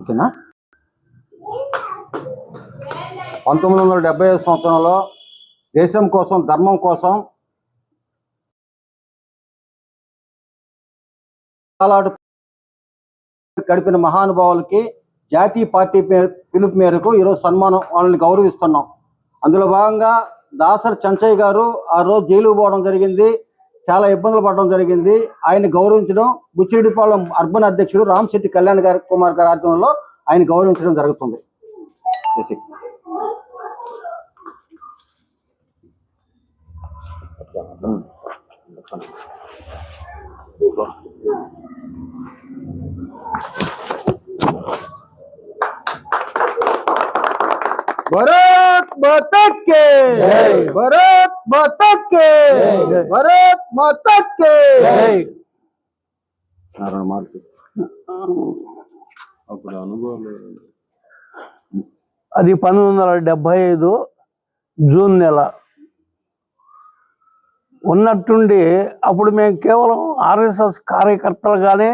ఓకేనా? పంతొమ్మిది వందల డెబ్బై ఐదు సంవత్సరంలో దేశం కోసం ధర్మం కోసం కాలాడు గడిపిన మహానుభావులకి జాతీయ పార్టీ పిలుపు మేరకు ఈరోజు సన్మానం వాళ్ళని గౌరవిస్తున్నాం. అందులో భాగంగా దాసరి చంచయ్య గారు ఆ రోజు జైలుకు పోవడం జరిగింది. చాలా ఇబ్బందులు పడడం జరిగింది ఆయన గౌరవించడం బుచ్చిరెడ్డిపాలెం అర్బన్ అధ్యక్షుడు రామశెట్టి కళ్యాణ్ గారి కుమార్ గారి ఆధ్వర్యంలో ఆయన గౌరవించడం జరుగుతుంది చేసి. భరత్ మాతకే జై. భరత్ మాతకే జై. భరత్ మాతకే జై. రెండు మార్కులు అప్పుడు అనుభవాలు అది పంతొమ్మిది వందల డెబ్బై ఐదు జూన్ నెల. ఉన్నట్టుండి అప్పుడు మేము కేవలం ఆర్ఎస్ఎస్ కార్యకర్తలుగానే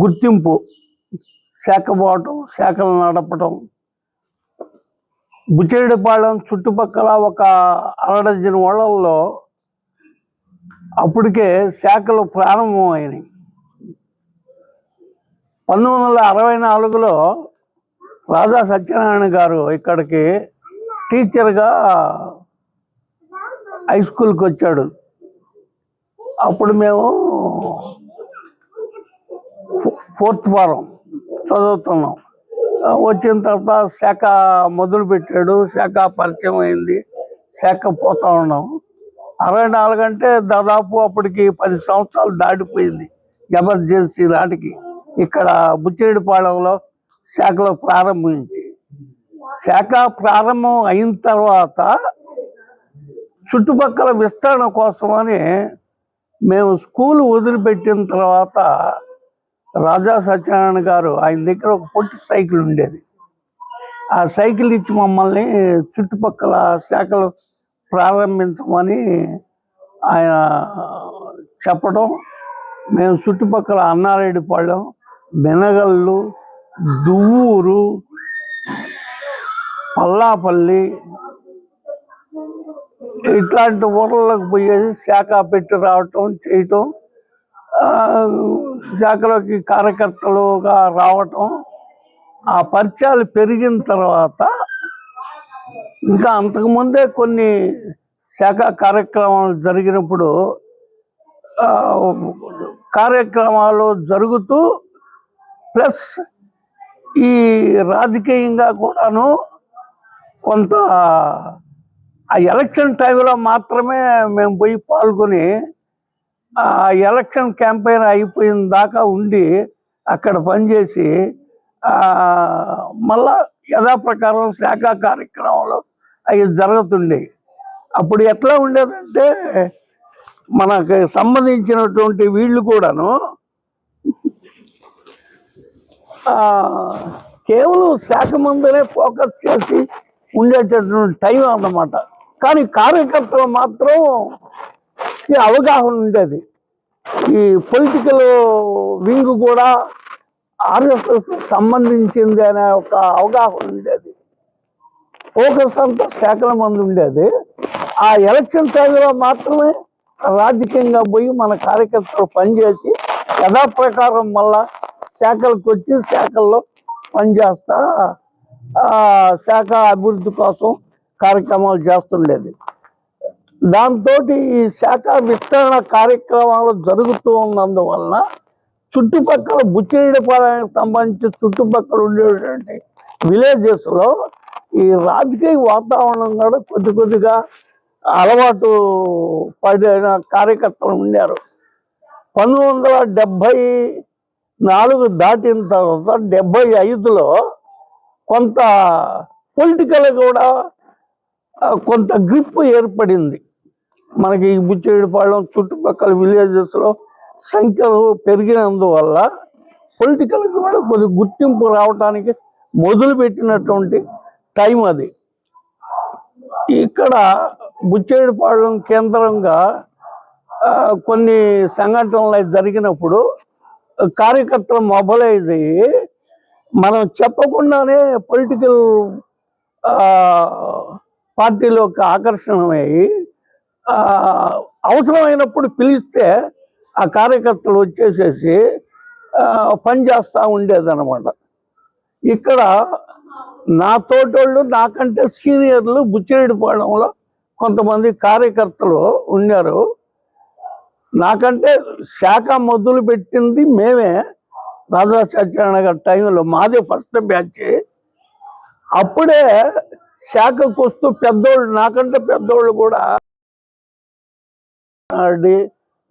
గుర్తింపు శాఖ పోవటం శాఖలు నడపటం బుచ్చేడిపాళెం చుట్టుపక్కల ఒక అరడజన్ ఓళ్ళల్లో అప్పటికే శాఖలు ప్రారంభమైనాయి. పంతొమ్మిది వందల అరవై నాలుగులో రాజా సత్యనారాయణ గారు ఇక్కడికి టీచర్గా హై స్కూల్కి వచ్చాడు. అప్పుడు మేము ఫోర్త్ ఫారం చదువుతున్నాం. వచ్చిన తర్వాత శాఖ మొదలు పెట్టాడు శాఖ పరిచయం అయింది శాఖ పోతా ఉన్నాం. అరవై నాలుగు అంటే దాదాపు అప్పటికి పది సంవత్సరాలు దాటిపోయింది ఎమర్జెన్సీ నాటికి. ఇక్కడ బుచ్చిరెడ్డిపాళెంలో శాఖలో ప్రారంభించి. శాఖ ప్రారంభం అయిన తర్వాత చుట్టుపక్కల విస్తరణ కోసమని మేము స్కూల్ వదిలిపెట్టిన తర్వాత రాజా సత్యనారాయణ గారు ఆయన దగ్గర ఒక పొట్టి సైకిల్ ఉండేది. ఆ సైకిల్ ఇచ్చి మమ్మల్ని చుట్టుపక్కల శాఖలు ప్రారంభించమని ఆయన చెప్పడం మేము చుట్టుపక్కల అన్నారెడ్డిపాళెం బెనగల్లు దువ్వూరు పల్లాపల్లి ఇట్లాంటి ఊర్లకు పోయేసి శాఖ పెట్టి రావటం చేయటం శాఖలోకి కార్యకర్తలుగా రావటం ఆ పరిచయాలు పెరిగిన తర్వాత ఇంకా అంతకుముందే కొన్ని శాఖ కార్యక్రమాలు జరిగినప్పుడు కార్యక్రమాలు జరుగుతూ ప్లస్ ఈ రాజకీయంగా కూడాను కొంత ఆ ఎలక్షన్ టైంలో మాత్రమే మేము పోయి పాల్గొని ఆ ఎలక్షన్ క్యాంపెయిన్ అయిపోయిన దాకా ఉండి అక్కడ పనిచేసి మళ్ళా యథాప్రకారం శాఖ కార్యక్రమాలు అవి జరుగుతుండే అప్పుడు ఎట్లా ఉండేదంటే మనకి సంబంధించినటువంటి వీళ్ళు కూడాను కేవలం శాఖ ముందరే ఫోకస్ చేసి ఉండేటటువంటి టైం అన్నమాట. కానీ కార్యకర్తలు మాత్రం అవగాహన ఉండేది. ఈ పొలిటికల్ వింగ్ కూడా ఆర్ఎస్ఎస్ సంబంధించింది అనే ఒక అవగాహన ఉండేది. ఫోకస్ అంతా శాఖల మంది ఉండేది. ఆ ఎలక్షన్ టైంలో మాత్రమే రాజకీయంగా పోయి మన కార్యకర్తలు పనిచేసి యథాప్రకారం మళ్ళా శాఖలకు వచ్చి శాఖల్లో పనిచేస్తా శాఖ అభివృద్ధి కోసం కార్యక్రమాలు చేస్తుండేది. దాంతో ఈ శాఖ విస్తరణ కార్యక్రమాలు జరుగుతూ ఉన్నందువలన చుట్టుపక్కల బుచ్చిరెడ్డిపాలెంకి సంబంధించి చుట్టుపక్కల ఉండేటువంటి విలేజెస్లో ఈ రాజకీయ వాతావరణం కూడా కొద్ది కొద్దిగా అలవాటు పడిన కార్యకర్తలు ఉన్నారు పంతొమ్మిది వందల డెబ్భై నాలుగు దాటిన తర్వాత డెబ్బై ఐదులో కొంత పొలిటికల్ కూడా కొంత గ్రిప్ ఏర్పడింది. మనకి ఈ బుచ్చిరెడ్డిపాళెం చుట్టుపక్కల విలేజెస్లో సంఖ్యలు పెరిగినందువల్ల పొలిటికల్ కూడా కొద్ది గుర్తింపు రావడానికి మొదలుపెట్టినటువంటి టైం అది. ఇక్కడ బుచ్చేడిపాళెం కేంద్రంగా కొన్ని సంఘటనలు జరిగినప్పుడు కార్యకర్తలు మొబలైజ్ అయ్యి మనం చెప్పకుండానే పొలిటికల్ పార్టీలోకి ఆకర్షణమయ్యి అవసరమైనప్పుడు పిలిస్తే ఆ కార్యకర్తలు వచ్చేసేసి పని పనిచేస్తూ ఉండేదన్నమాట. ఇక్కడ నా తోటోళ్ళు నాకంటే సీనియర్లు బుచ్చిరెడ్డిపాళెంలో కొంతమంది కార్యకర్తలు ఉన్నారు. నాకంటే శాఖ మొదలు పెట్టింది మేమే రాజా సత్యనారాయణ గారి టైంలో మాదే ఫస్ట్ బ్యాచ్. అప్పుడే శాఖకు వస్తూ పెద్దోళ్ళు నాకంటే పెద్దోళ్ళు కూడా అది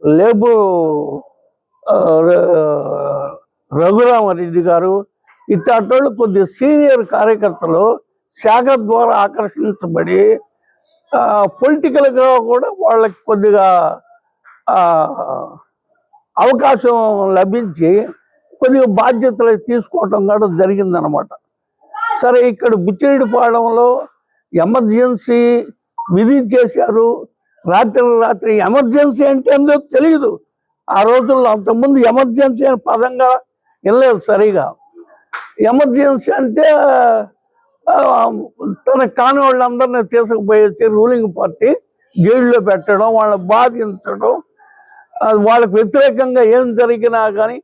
లేబు రఘురామరెడ్డి గారు ఇట్లాంటి కొద్ది సీనియర్ కార్యకర్తలు శాఖ ద్వారా ఆకర్షించబడి పొలిటికల్గా కూడా వాళ్ళకి కొద్దిగా అవకాశం లభించి కొద్దిగా బాధ్యతలు తీసుకోవటం కూడా జరిగిందనమాట. సరే ఇక్కడ బుచ్చిరెడ్డిపాళెంలో ఎమర్జెన్సీ విధించేశారు. రాత్రి రాత్రి ఎమర్జెన్సీ అంటే ఏందో తెలియదు. ఆ రోజుల్లో అంతకుముందు ఎమర్జెన్సీ అనే పదంగా వినలేదు సరిగా. ఎమర్జెన్సీ అంటే తన కాని వాళ్ళందరినీ తీసుకుపోయేసి రూలింగ్ పార్టీ జైల్లో పెట్టడం వాళ్ళని బాధించడం వాళ్ళకు వాళ్ళకి వ్యతిరేకంగా ఏం జరిగినా కానీ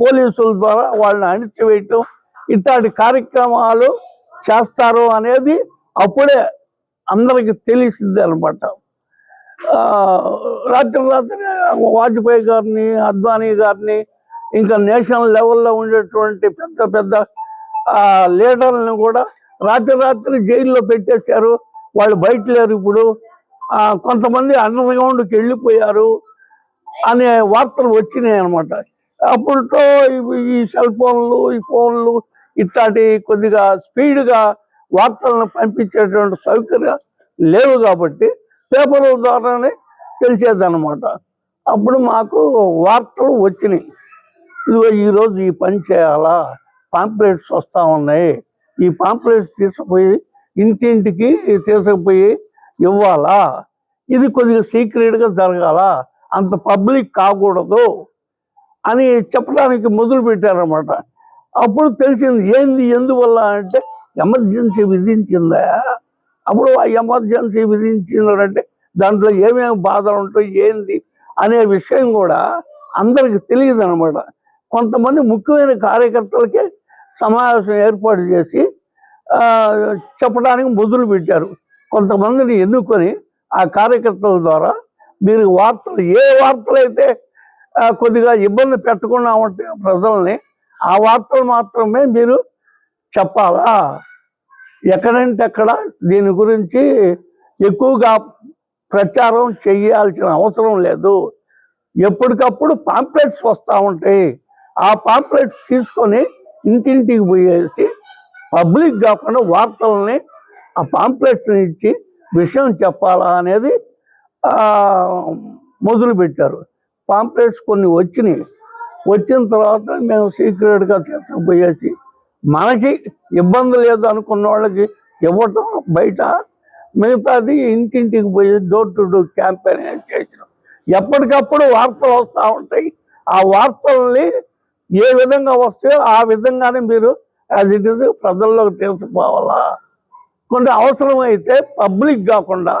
పోలీసుల ద్వారా వాళ్ళని అణిచివేయటం ఇట్లాంటి కార్యక్రమాలు చేస్తారు అనేది అప్పుడే అందరికి తెలిసింది అనమాట రాత్రి రాత్రి వాజ్పేయి గారిని అద్వానీ గారిని ఇంకా నేషనల్ లెవెల్లో ఉండేటువంటి పెద్ద పెద్ద లీడర్లను కూడా రాత్రి రాత్రి జైల్లో పెట్టేశారు. వాళ్ళు బయట లేరు ఇప్పుడు కొంతమంది అండర్గ్రౌండ్కి వెళ్ళిపోయారు అనే వార్తలు వచ్చినాయి అనమాట అప్పుడుతో ఈ సెల్ ఫోన్లు ఈ ఫోన్లు ఇట్లాంటి కొద్దిగా స్పీడ్గా వార్తలను పంపించేటువంటి సౌకర్యం లేవు కాబట్టి పేపర్ల ద్వారానే తెలిసేదన్నమాట. అప్పుడు మాకు వార్తలు వచ్చినాయి. ఇదిగో ఈరోజు ఈ పని చేయాలా? పాంప్లెట్స్ వస్తూ ఉన్నాయి. ఈ పాంప్లెట్స్ తీసుకుపోయి ఇంటింటికి తీసుకుపోయి ఇవ్వాలా? ఇది కొద్దిగా సీక్రెట్గా జరగాల? అంత పబ్లిక్ కాకూడదు అని చెప్పడానికి మొదలు పెట్టారన్నమాట. అప్పుడు తెలిసింది ఏంది ఎందువల్ల అంటే ఎమర్జెన్సీ విధించిందా? అప్పుడు ఆ ఎమర్జెన్సీ విధించినారంటే దాంట్లో ఏమేమి బాధలు ఉంటాయి ఏంది అనే విషయం కూడా అందరికి తెలియదు అనమాట కొంతమంది ముఖ్యమైన కార్యకర్తలకే సమావేశం ఏర్పాటు చేసి చెప్పడానికి మొదలు పెట్టారు. కొంతమందిని ఎన్నుకొని ఆ కార్యకర్తల ద్వారా మీరు వార్తలు ఏ వార్తలైతే కొద్దిగా ఇబ్బంది పెట్టకుండా ఉంటే ప్రజల్ని ఆ వార్తలు మాత్రమే మీరు చెప్పాలా? ఎక్కడంటే అక్కడ దీని గురించి ఎక్కువగా ప్రచారం చేయాల్సిన అవసరం లేదు. ఎప్పటికప్పుడు పాంప్లెట్స్ వస్తూ ఉంటాయి. ఆ పాంప్లెట్స్ తీసుకొని ఇంటింటికి పోయేసి పబ్లిక్ కాకుండా వార్తల్ని ఆ పాంప్లెట్స్ని ఇచ్చి విషయం చెప్పాలా అనేది మొదలుపెట్టారు. పాంప్లెట్స్ కొన్ని వచ్చినాయి. వచ్చిన తర్వాత మేము సీక్రెట్గా తీసుకుపోయేసి మనకి ఇబ్బంది లేదు అనుకున్న వాళ్ళకి ఇవ్వటం బయట మిగతాది ఇంటింటికి పోయి డోర్ టు డోర్ క్యాంపెయిన్ చేసిన. ఎప్పటికప్పుడు వార్తలు వస్తూ ఉంటాయి. ఆ వార్తల్ని ఏ విధంగా వస్తాయో ఆ విధంగానే మీరు యాజ్ ఇట్ ఈస్ ప్రజల్లోకి తీసుకుపోవాలా? కొన్ని అవసరమైతే పబ్లిక్ కాకుండా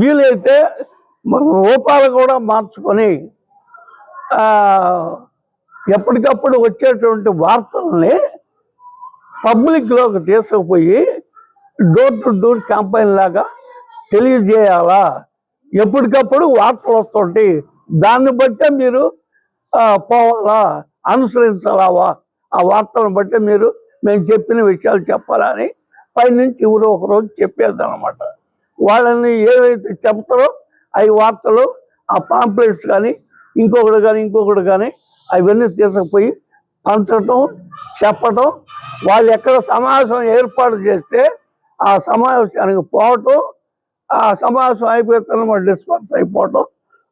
వీలైతే మన రూపాలు కూడా మార్చుకొని ఎప్పటికప్పుడు వచ్చేటువంటి వార్తల్ని పబ్లిక్లోకి తీసుకుపోయి డోర్ టు డోర్ క్యాంపెయిన్ లాగా తెలియజేయాలా? ఎప్పటికప్పుడు వార్తలు వస్తుంటాయి దాన్ని బట్టే మీరు పోవాలా? అనుసరించాలావా? ఆ వార్తలను బట్టి మీరు మేము చెప్పిన విషయాలు చెప్పాలని పైనుంచి ఎవరో ఒకరోజు చెప్పేది అనమాట వాళ్ళని ఏవైతే చెప్తారో అవి వార్తలు ఆ పాంప్లెట్స్ కానీ ఇంకొకటి కానీ ఇంకొకటి కానీ అవన్నీ తీసుకుపోయి పంచటం చెప్పటం వాళ్ళు ఎక్కడ సమావేశం ఏర్పాటు చేస్తే ఆ సమావేశానికి పోవటం ఆ సమావేశం అయిపోతున్న వాళ్ళు డిస్పర్స్ అయిపోవటం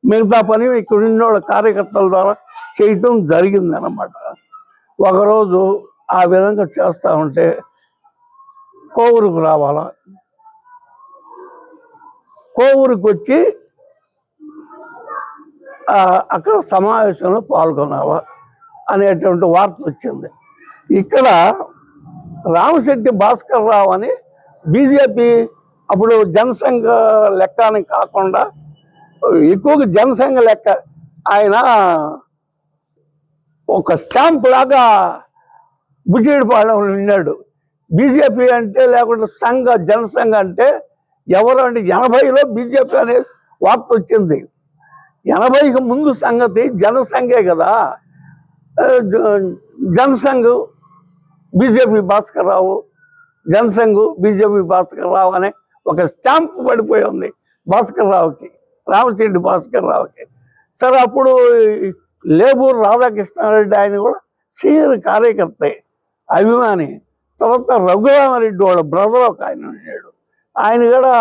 మిగతా పని ఇక్కడ ఉన్న కార్యకర్తల ద్వారా చేయటం జరిగింది అనమాట ఒకరోజు ఆ విధంగా చేస్తూ ఉంటే కోవూరుకు రావాలా? కోవూరుకు వచ్చి అక్కడ సమావేశంలో పాల్గొన్నావా అనేటువంటి వార్త వచ్చింది. ఇక్కడ రామశెట్టి భాస్కర్ రావు అని బీజేపీ అప్పుడు జనసంఘ లెక్క అని కాకుండా ఎక్కువగా జనసంఘ లెక్క ఆయన ఒక స్టాంప్ లాగా బుచ్చిడిపాళెం ఉన్నాడు బీజేపీ అంటే లేకుంటే సంఘ జనసంఘ అంటే ఎవరు అంటే ఎనభైలో బీజేపీ అనే వార్త వచ్చింది. ఎనభైకి ముందు సంగతి జనసంఘే కదా. జ- జనసంఘ్ బీజేపీ భాస్కర్ రావు జనసంఘ్ బీజేపీ భాస్కర్ రావు అనే ఒక స్టాంప్ పడిపోయి ఉంది భాస్కర్ రావుకి రామశెట్టి భాస్కర్ రావుకి సరే అప్పుడు ఈ లేబూర్ రాధాకృష్ణారెడ్డి ఆయన కూడా సీనియర్ కార్యకర్తే అభిమాని. తర్వాత రఘురామరెడ్డి వాళ్ళ బ్రదర్ ఒక ఆయన ఉన్నాడు. ఆయన కూడా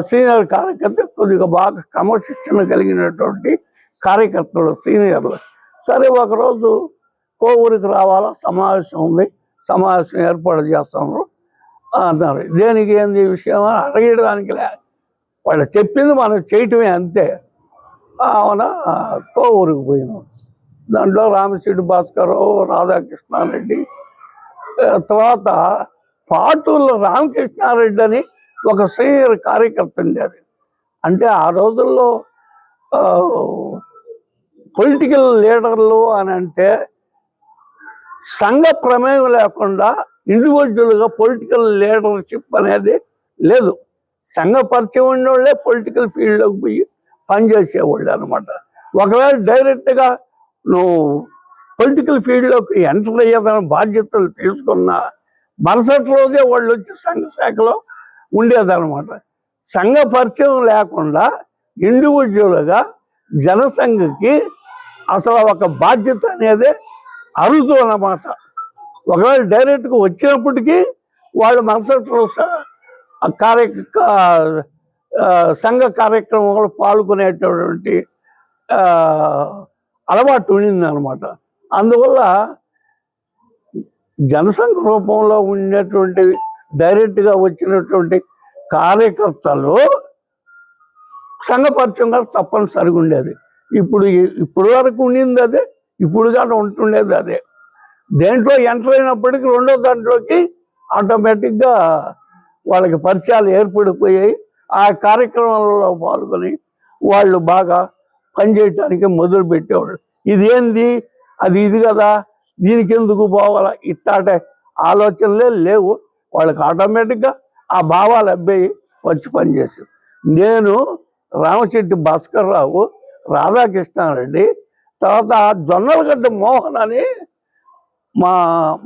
సీనియర్ కార్యకర్త. కొద్దిగా బాగా క్రమశిక్షణ కలిగినటువంటి కార్యకర్తలు సీనియర్లు. సరే ఒకరోజు కోవూరికి రావాలా? సమావేశం ఉంది. సమావేశం ఏర్పాటు చేస్తున్నారు అన్నారు. దేనికి ఏంది విషయం? అని అడగడానికి లే. వాళ్ళు చెప్పింది మనం చేయటమే అంతే. అవున కోవూరికి పోయినాం. దాంట్లో రామశెట్టి భాస్కర్ రాధాకృష్ణారెడ్డి తర్వాత పాటూరులో రామకృష్ణారెడ్డి అని ఒక సీనియర్ కార్యకర్త ఉండేది. అంటే ఆ రోజుల్లో పొలిటికల్ లీడర్లు అని అంటే సంఘ ప్రమేయం లేకుండా ఇండివిజువల్గా పొలిటికల్ లీడర్షిప్ అనేది లేదు. సంఘ పరిచయం ఉండేవాళ్ళే పొలిటికల్ ఫీల్డ్లోకి పోయి పనిచేసేవాళ్ళు అనమాట ఒకవేళ డైరెక్ట్గా నువ్వు పొలిటికల్ ఫీల్డ్లోకి ఎంటర్ అయ్యేదాని బాధ్యతలు తీసుకున్నా మరుసటి రోజే వాళ్ళు వచ్చి సంఘ శాఖలో ఉండేదన్నమాట. సంఘ పరిచయం లేకుండా ఇండివిజువల్గా జనసంఘకి అసలు ఒక బాధ్యత అనేది అరుదు అన్నమాట. ఒకవేళ డైరెక్ట్గా వచ్చినప్పటికీ వాళ్ళు మరుసటి రోజు ఆ కార్య సంఘ కార్యక్రమంలో పాల్గొనేటటువంటి అలవాటు ఉండింది అనమాట అందువల్ల జనసంఘ రూపంలో ఉండేటువంటి డైరెక్ట్గా వచ్చినటువంటి కార్యకర్తలు సంఘపరిచయం తప్పనిసరిగా ఉండేది. ఇప్పుడు ఇప్పుడు వరకు ఉండింది అదే ఇప్పుడు కానీ ఉంటుండేది అదే. దేంట్లో ఎంటర్ అయినప్పటికీ రెండో దాంట్లోకి ఆటోమేటిక్గా వాళ్ళకి పరిచయాలు ఏర్పడిపోయాయి. ఆ కార్యక్రమంలో పాల్గొని వాళ్ళు బాగా పనిచేయటానికి మొదలు పెట్టేవాళ్ళు. ఇదేంది అది ఇది కదా? దీనికి ఎందుకు పోవాలా? ఇట్టాటే ఆలోచనలే లేవు. వాళ్ళకి ఆటోమేటిక్గా ఆ భావాలు అబ్బాయి వచ్చి పనిచేసారు నేను రామశెట్టి భాస్కర్ రావు రాధాకృష్ణారెడ్డి తర్వాత జొన్నలగడ్డ మోహన్ అని మా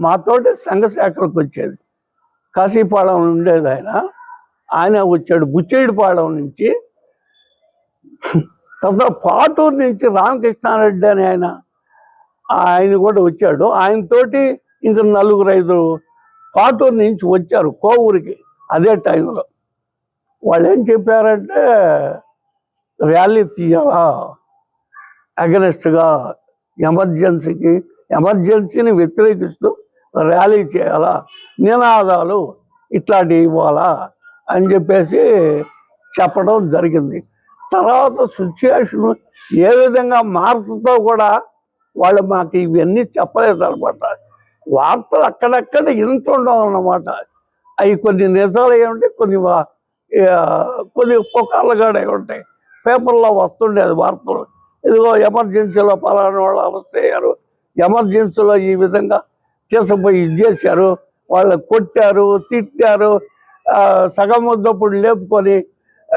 మాతోటి సంఘశాఖలకు వచ్చేది. కాశీపాళెం ఉండేది ఆయన. ఆయన వచ్చాడు బుచ్చేడిపాళెం నుంచి. తర్వాత పాటూరు నుంచి రామకృష్ణారెడ్డి అని ఆయన ఆయన కూడా వచ్చాడు. ఆయనతోటి ఇంకా నలుగురు ఐదు పాటూరు నుంచి వచ్చారు కోవూరికి. అదే టైంలో వాళ్ళు ఏం చెప్పారంటే ర్యాలీ తీయాలా అగనెస్ట్గా ఎమర్జెన్సీకి ఎమర్జెన్సీని వ్యతిరేకిస్తూ ర్యాలీ చేయాలా? నినాదాలు ఇట్లాంటివి ఇవ్వాలా? అని చెప్పేసి చెప్పడం జరిగింది. తర్వాత సిచ్యుయేషన్ ఏ విధంగా మారుతుందో కూడా వాళ్ళు మాకు ఇవన్నీ చెప్పలేదు అనమాట వార్తలు అక్కడక్కడ వింటుండవు అన్నమాట అవి కొన్ని నిజాలు అయి ఉంటాయి కొన్ని వా- కొన్ని పుకార్లుగానే ఉంటాయి. పేపర్లో వస్తుండేది వార్తలు. ఇదిగో ఎమర్జెన్సీలో పలానా వాళ్ళు అరెస్ట్ అయ్యారు. ఎమర్జెన్సీలో ఈ విధంగా తీసుకుపోయి ఇది చేశారు. వాళ్ళు కొట్టారు తిట్టారు. సగం వద్దప్పుడు లేపుకొని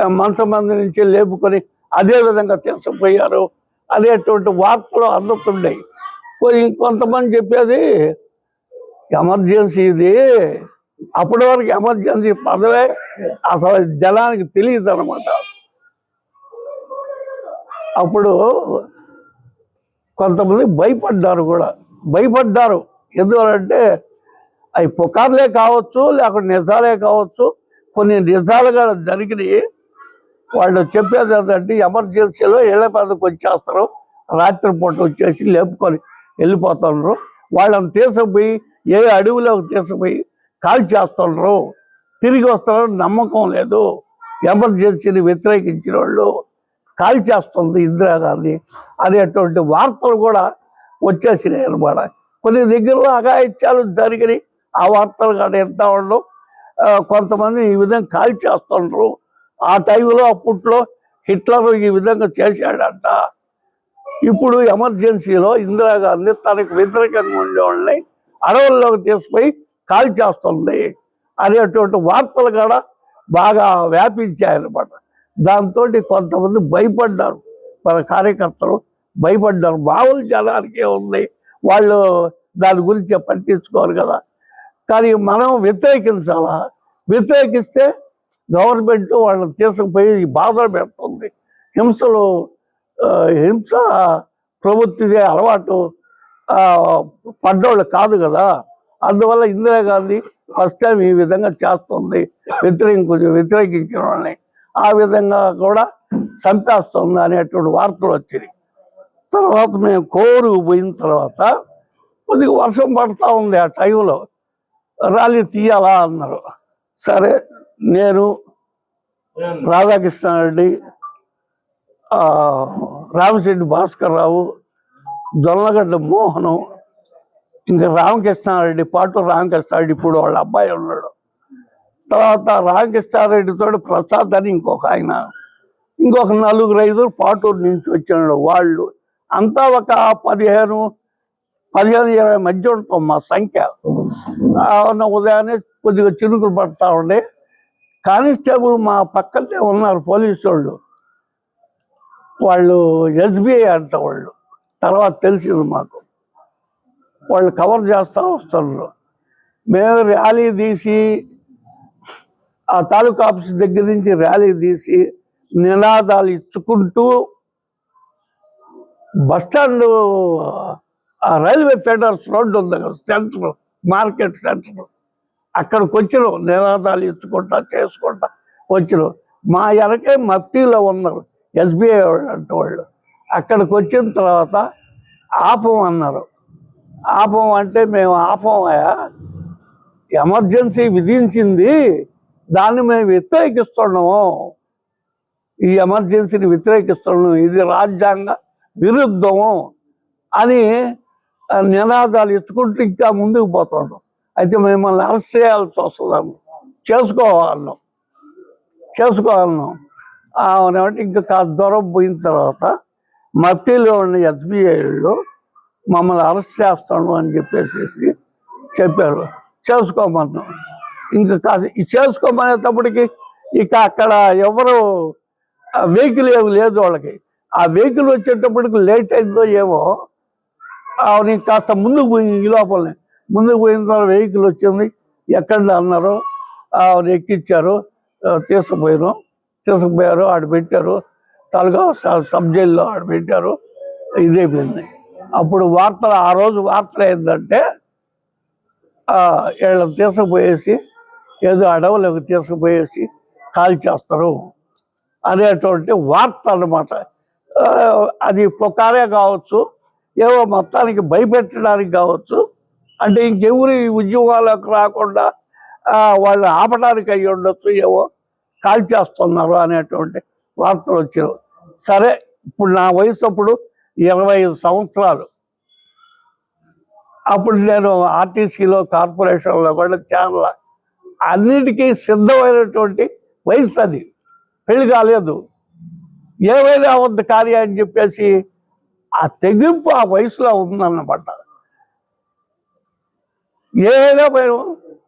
మంచం మంది నుంచి లేపుకొని అదే విధంగా తీసుకుపోయారు అనేటువంటి వార్తలు అందుతుండేవి కొంతమంది చెప్పేది ఎమర్జెన్సీ ఇది. అప్పటి వరకు ఎమర్జెన్సీ పదవే అసలు జనానికి తెలియదు అనమాట అప్పుడు కొంతమంది భయపడ్డారు కూడా. భయపడ్డారు. ఎందువలంటే అవి పుకార్లే కావచ్చు లేకుంటే నిజాలే కావచ్చు కొన్ని నిజాలుగా జరిగినాయి. వాళ్ళు చెప్పేది ఏంటంటే ఎమర్జెన్సీలో ఇళ్ళ మీదకి వచ్చేస్తారు. రాత్రిపూట వచ్చేసి లేపుకొని వెళ్ళిపోతున్నారు వాళ్ళని తీసుకుపోయి ఏ అడవిలోకి తీసుకుపోయి కాల్ చేస్తున్నారు తిరిగి వస్తారని నమ్మకం లేదు. ఎమర్జెన్సీని వ్యతిరేకించిన వాళ్ళు కాల్ చేస్తుంది ఇందిరాగాంధీ అనేటువంటి వార్తలు కూడా వచ్చేసినాయి అనమాట కొన్ని దగ్గరలో అఘాయిత్యాలు జరిగినాయి. ఆ వార్తలు కానీ వింటా ఉండవు కొంతమంది ఈ విధంగా కాల్ చేస్తుండ్రు ఆ టైంలో అప్పట్లో హిట్లర్ ఈ విధంగా చేశాడంట. ఇప్పుడు ఎమర్జెన్సీలో ఇందిరాగాంధీ తనకు వ్యతిరేకంగా ఉండేవాళ్ళని అడవుల్లోకి తీసుకుపోయి కాల్ చేస్తుంది అనేటువంటి వార్తలు కూడా బాగా వ్యాపించాయన్నమాట. దాంతో కొంతమంది భయపడ్డారు. మన కార్యకర్తలు భయపడ్డారు. మామూలు జనానికే ఉంది. వాళ్ళు దాని గురించి పట్టించుకోరు కదా. కానీ మనం వ్యతిరేకించాలా? వ్యతిరేకిస్తే గవర్నమెంట్ వాళ్ళని తీసుకుపోయి బాధలు పెడుతుంది. హింసలు హింస ప్రవృత్తిదే అలవాటు పడ్డోళ్ళు కాదు కదా. అందువల్ల ఇందిరాగాంధీ ఫస్ట్ టైం ఈ విధంగా చేస్తుంది వ్యతిరేకించు వ్యతిరేకించిన వాళ్ళని ఆ విధంగా కూడా చంపేస్తుంది అనేటువంటి వార్తలు వచ్చినాయి. తర్వాత మేము కోరుకు పోయిన తర్వాత కొద్దిగా వర్షం పడతా ఉంది ఆ టైంలో ర్యాలీ తీయాలా? అన్నారు. సరే నేను రాధాకృష్ణారెడ్డి ఆ, రామశెట్టి భాస్కర్ రావు దొల్లగడ్డ మోహను ఇంకా రామకృష్ణారెడ్డి పాటు రామకృష్ణారెడ్డి ఇప్పుడు వాళ్ళ అబ్బాయి ఉన్నాడు. తర్వాత రామకృష్ణారెడ్డితో ప్రసాద్ అని ఇంకొక ఆయన. ఇంకొక నలుగురు ఐదుగురు పాటూరు నుంచి వచ్చినాడు వాళ్ళు. అంతా ఒక పదిహేను పదిహేను ఇరవై మధ్య ఉంటాం మా సంఖ్య. ఉదయాన్నే కొద్దిగా చినుకులు పడతా ఉండే. కానిస్టేబుల్ మా పక్కనే ఉన్నారు పోలీసు వాళ్ళు వాళ్ళు ఎస్బీఐ అంట వాళ్ళు. తర్వాత తెలిసింది మాకు. వాళ్ళు కవర్ చేస్తూ వస్తున్నారు. మేము ర్యాలీ తీసి ఆ తాలూకా ఆఫీస్ దగ్గర నుంచి ర్యాలీ తీసి నినాదాలు ఇచ్చుకుంటూ బస్టాండ్ రైల్వే ఫెడర్స్ రోడ్డు ఉంది కదా సెంటర్ మార్కెట్ సెంటర్ అక్కడికి వచ్చినాం నినాదాలు ఇచ్చుకుంటా చేసుకుంటా వచ్చినాం. మా ఎనకే మఫ్టీలో ఉన్నారు ఎస్బీఐ వాళ్ళు అంటే వాళ్ళు. అక్కడికి వచ్చిన తర్వాత ఆపం అన్నారు ఆపం అంటే మేము ఆపమయ్యా. ఎమర్జెన్సీ విధించింది దాన్ని మేము వ్యతిరేకిస్తున్నాము. ఈ ఎమర్జెన్సీని వ్యతిరేకిస్తున్నాము. ఇది రాజ్యాంగ విరుద్ధము అని నినాదాలు ఇచ్చుకుంటూ ఇంకా ముందుకు పోతుంటాం అయితే మిమ్మల్ని అరెస్ట్ చేయాల్సి వస్తుందాము చేసుకోవాలన్నాం చేసుకోవాలన్నాం అవునంటే ఇంకా కాస్త దూరం పోయిన తర్వాత మఫ్టీలో ఉన్న ఎస్బీఐలో మమ్మల్ని అరెస్ట్ చేస్తాను అని చెప్పేసి చెప్పారు. చేసుకోమన్నాం ఇంకా కాస్త చేసుకోమనేటప్పటికి ఇక అక్కడ ఎవరు వెహికల్ ఏమి లేదు వాళ్ళకి. ఆ వెహికల్ వచ్చేటప్పటికి లేట్ అయిందో ఏమో ఆవిడ కాస్త ముందుకు పోయింది ఈ లోపలనే. ముందుకు పోయిన తర్వాత వెహికల్ వచ్చింది. ఎక్కడ అన్నారు. ఆవిడ ఎక్కించారు తీసుకుపోయారు. తీసుకుపోయారు. ఆడ పెట్టారు. తలగా సబ్ జైల్లో ఆడ పెట్టారు. ఇదైపోయింది. అప్పుడు వార్తలు ఆ రోజు వార్తలు ఏంటంటే వీళ్ళని తీసుకుపోయేసి ఏదో అడవులకు తీసుకుపోయేసి కాల్ చేస్తారు అనేటువంటి వార్త అన్నమాట. అది పొకారే కావచ్చు ఏవో మొత్తానికి భయపెట్టడానికి కావచ్చు అంటే ఇంకెవరు ఉద్యోగాలకు రాకుండా వాళ్ళు ఆపడానికి అయ్యి ఉండొచ్చు ఏవో కాల్ చేస్తున్నారు అనేటువంటి వార్తలు వచ్చారు. సరే ఇప్పుడు నా వయసు అప్పుడు ఇరవై ఐదు సంవత్సరాలు. అప్పుడు నేను ఆర్టీసీలో కార్పొరేషన్లో కూడా చాలా అన్నిటికీ సిద్ధమైనటువంటి వయసు అది. పెళ్ళి కాలేదు. ఏమైనా అవద్దు కార్యం అని చెప్పేసి ఆ తెగింపు ఆ వయసులో ఉందన్నమాట. ఏదైనా మేము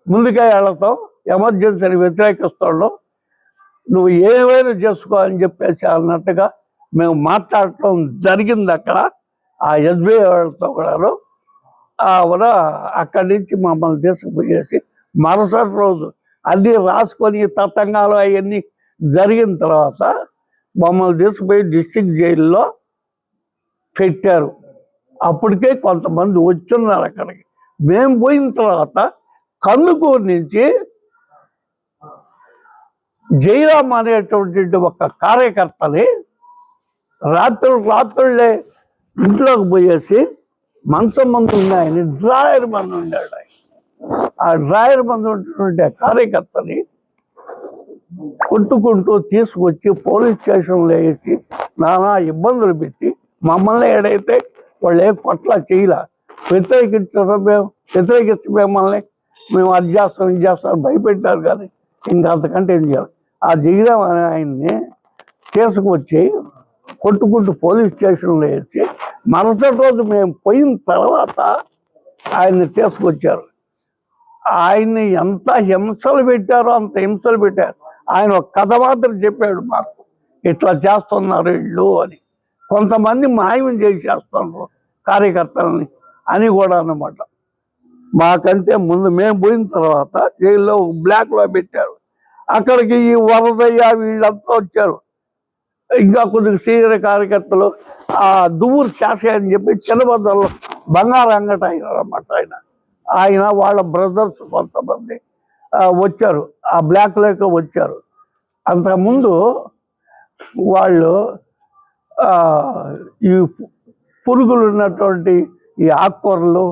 ముందుకే వెళతాం ఎమర్జెన్సీని వ్యతిరేకిస్తాడు నువ్వు ఏమైనా చేసుకో అని చెప్పేసి అన్నట్టుగా మేము మాట్లాడటం జరిగింది అక్కడ. ఆ ఎస్బీఐ వాళ్ళతో కూడా ఆవిడ అక్కడి నుంచి మమ్మల్ని తీసుకుపోయేసి మరుసటి రోజు అన్నీ రాసుకొని తతంగాలు అవన్నీ జరిగిన తర్వాత మమ్మల్ని తీసుకుపోయి డిస్టిక్ జైల్లో పెట్టారు. అప్పటికే కొంతమంది వచ్చున్నారు అక్కడికి. మేము పోయిన తర్వాత కందుకూరు నుంచి జయరామ్ అనేటువంటి ఒక కార్యకర్తని రాత్రులు రాత్రుళ్ళే ఇంట్లోకి పోయేసి మంచం మందు ఉన్నాయని డ్రాయర్ మందు ఉండాడు ఆయన. ఆ డ్రాయర్ మందు ఉన్నటువంటి ఆ కార్యకర్తని కొట్టుకుంటూ తీసుకొచ్చి పోలీస్ స్టేషన్లో వేసి నానా ఇబ్బందులు పెట్టి మమ్మల్ని ఏడైతే వాళ్ళు ఏ కొట్ల చేయలే వ్యతిరేకించడం మేము వ్యతిరేకించి మిమ్మల్ని మేము అది చేస్తాం ఇది చేస్తాం భయపెట్టారు కానీ ఇంకా అంతకంటే ఏం చేయాలి? ఆ దిగిరామని అనే ఆయన్ని తీసుకువచ్చి కొట్టుకుంటూ పోలీస్ స్టేషన్లో వేసి మరుసటి రోజు మేము పోయిన తర్వాత ఆయన్ని తీసుకొచ్చారు. ఆయన్ని ఎంత హింసలు పెట్టారో అంత హింసలు పెట్టారు. ఆయన ఒక కథ మాత్రం చెప్పాడు మాకు. ఇట్లా చేస్తున్నారు ఇళ్ళు అని. కొంతమంది మాయం చేసేస్తున్నారు కార్యకర్తలని అని కూడా అన్నమాట. మాకంటే ముందు మేము పోయిన తర్వాత జైల్లో బ్లాక్లో పెట్టారు. అక్కడికి ఈ వరదయ్య వీళ్ళంతా వచ్చారు. ఇంకా కొద్దిగా సీనియర్ కార్యకర్తలు ఆ దువ్వూరు శాషయ్య అని చెప్పి చిన్నబద్దలు బంగారు అంగట ఆయన అన్నమాట ఆయన. ఆయన వాళ్ళ బ్రదర్స్ కొంతమంది వచ్చారు. ఆ బ్లాక్ వచ్చారు. అంతకుముందు వాళ్ళు ఈ పురుగులు ఉన్నటువంటి ఈ ఆకుకూరలు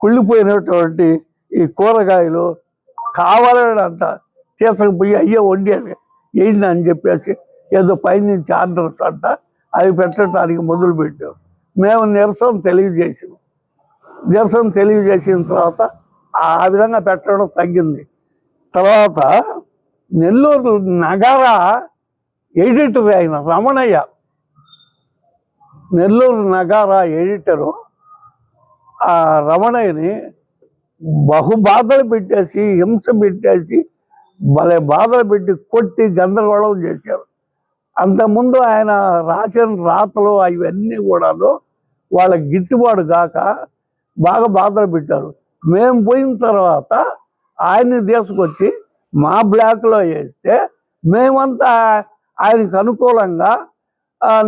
కుళ్ళిపోయినటువంటి ఈ కూరగాయలు కావాలని అంట తీసుకుపోయి అయ్యే వండేది అని చెప్పేసి ఏదో పైనుంచి ఆర్డర్స్ అంట అవి పెట్టడానికి మొదలు పెట్టాం. మేము నిరసన తెలియజేసాం. నిరసన తెలియజేసిన తర్వాత ఆ విధంగా పెట్టడం తగ్గింది. తర్వాత నెల్లూరు నగర ఎడిటర్ అయిన రమణయ్య నెల్లూరు నగర ఎడిటరు ఆ రమణయ్యని బహు బాధలు పెట్టేసి హింస పెట్టేసి భలే బాధలు పెట్టి కొట్టి గందరగోళం చేశారు. అంతకుముందు ఆయన రాసిన రాతలు అవన్నీ కూడాను వాళ్ళ గిట్టుబాటు కాక బాగా బాధలు పెట్టారు. మేము పోయిన తర్వాత ఆయన్ని తీసుకొచ్చి మా బ్లాక్లో వేస్తే మేమంతా ఆయనకు అనుకూలంగా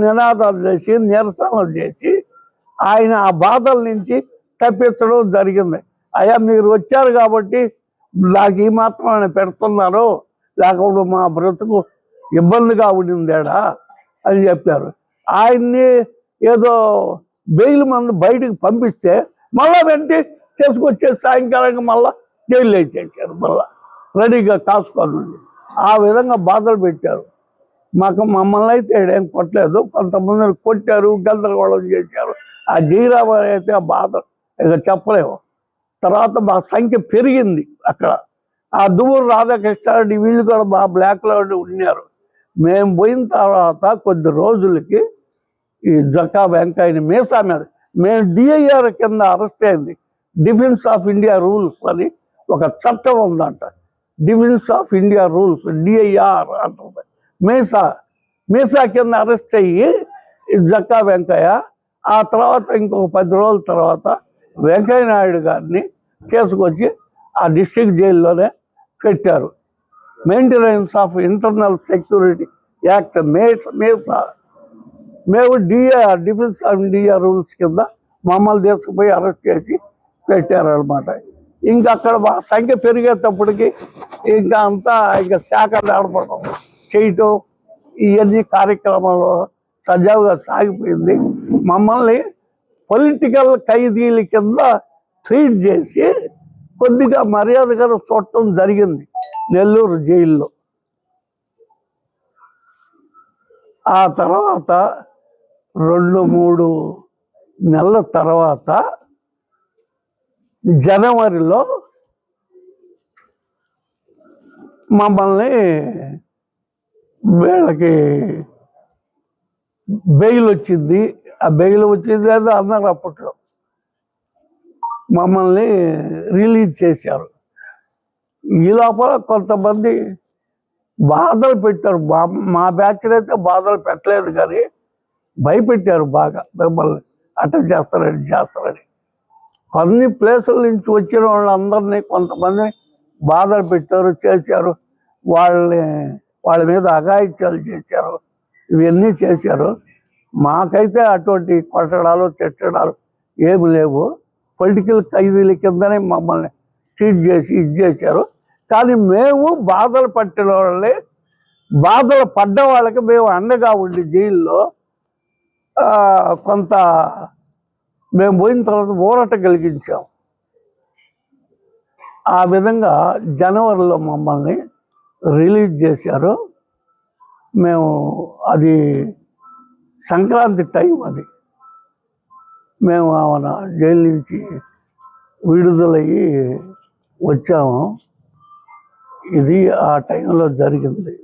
నినాదాలు చేసి నిరసనలు చేసి ఆయన ఆ బాధల నుంచి తప్పించడం జరిగింది. అయ్యా మీరు వచ్చారు కాబట్టి నాకు ఈ మాత్రం ఆయన పెడుతున్నారు. లేకపోతే మా బ్రతుకు ఇబ్బందిగా ఉండిందేడా అని చెప్పారు. ఆయన్ని ఏదో బెయిల్ మందు బయటికి పంపిస్తే మళ్ళా వెంటనే తీసుకొచ్చే సాయంకాలంగా మళ్ళా జైలు వేసేసారు మళ్ళా. రెడీగా కాసుకొని ఆ విధంగా బాధలు పెట్టారు. మాకు మమ్మల్ని అయితే ఏం కొట్టలేదు. కొంతమందిని కొట్టారు గందరగోళం చేశారు. ఆ జయరామ అయితే ఆ బాధ ఇక చెప్పలేము. తర్వాత మా సంఖ్య పెరిగింది అక్కడ. ఆ దువ్వూరు రాధాకృష్ణారెడ్డి వీళ్ళు కూడా మా బ్లాక్లో ఉన్నారు. మేము పోయిన తర్వాత కొద్ది రోజులకి ఈ జకా వెంకయ్యని మీసా మీద మేము డిఐఆర్ కింద అరెస్ట్ అయింది. డిఫెన్స్ ఆఫ్ ఇండియా రూల్స్ అని ఒక చట్టం ఉందంట. Defence of India rules DIR అంటుంది. మీసా మీసా కింద అరెస్ట్ అయ్యి ఈ జక్కా వెంకయ్య ఆ తర్వాత ఇంకొక పది రోజుల తర్వాత వెంకయ్య నాయుడు గారిని తీసుకొచ్చి ఆ డిస్టిక్ జైల్లోనే పెట్టారు. Maintenance of internal security act May MISA మేము DA defence of India rules కింద మమ్మల్ని తీసుకుపోయి అరెస్ట్ చేసి పెట్టారనమాట ఇంకా అక్కడ సంఖ్య పెరిగేటప్పటికి ఇంకా అంతా ఇంకా శాఖ నడపడం చేయటం ఇవన్నీ కార్యక్రమాలు సజావుగా సాగిపోయింది. మమ్మల్ని పొలిటికల్ ఖైదీల కింద ట్రీట్ చేసి కొద్దిగా మర్యాదగా చూడటం జరిగింది. నెల్లూరు జైల్లో. ఆ తర్వాత రెండు మూడు నెలల తర్వాత జనవరిలో మమ్మల్ని వీళ్ళకి బెయిల్ వచ్చింది. ఆ బెయిల్ వచ్చింది ఏదో అన్నారు అప్పట్లో. మమ్మల్ని రిలీజ్ చేశారు. ఈ లోపల కొంతమంది బాధలు పెట్టారు. మా మా బ్యాచ్ అయితే బాధలు పెట్టలేదు కానీ భయపెట్టారు బాగా మిమ్మల్ని. అట్ట చేస్తారని చేస్తారని. కొన్ని ప్లేసుల నుంచి వచ్చిన వాళ్ళందరినీ కొంతమంది బాధలు పెట్టారు చేశారు. వాళ్ళని వాళ్ళ మీద అఘాయిత్యాలు చేశారు. ఇవన్నీ చేశారు. మాకైతే అటువంటి కొట్టడాలు తిట్టడాలు ఏమి లేవు. పొలిటికల్ ఖైదీల కిందనే మమ్మల్ని ట్రీట్ చేసి ఇది చేశారు. కానీ మేము బాధలు పట్టిన వాళ్ళని బాధలు పడ్డ వాళ్ళకి మేము అండగా ఉండి జైల్లో కొంత మేము పోయిన తర్వాత ఊరట కలిగించాం. ఆ విధంగా జనవరిలో మమ్మల్ని రిలీజ్ చేశారు. మేము అది సంక్రాంతి టైం అది. మేము ఆమె జైలు నుంచి విడుదలయ్యి వచ్చాము. ఇది ఆ టైంలో జరిగింది.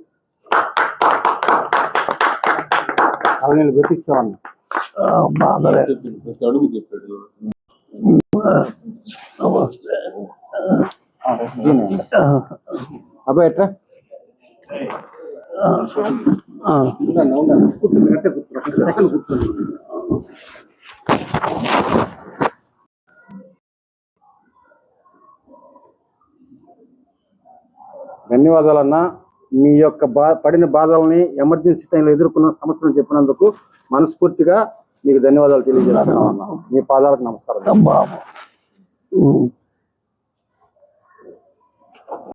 బాధలే అబ్బాయి ఎట్లా ఆ, ఆ. ఉండండి ఉండండి. కూర్చోండి గట్టిగా కూర్చోండి సెకండ్ కూర్చోండి ధన్యవాదాలన్న మీ యొక్క బా పడిన బాధల్ని ఎమర్జెన్సీ టైంలో ఎదుర్కొన్న సమస్యలు చెప్పినందుకు మనస్ఫూర్తిగా మీకు ధన్యవాదాలు తెలియజేస్తున్నాను అన్న. మీ పాదాలకు నమస్కారం.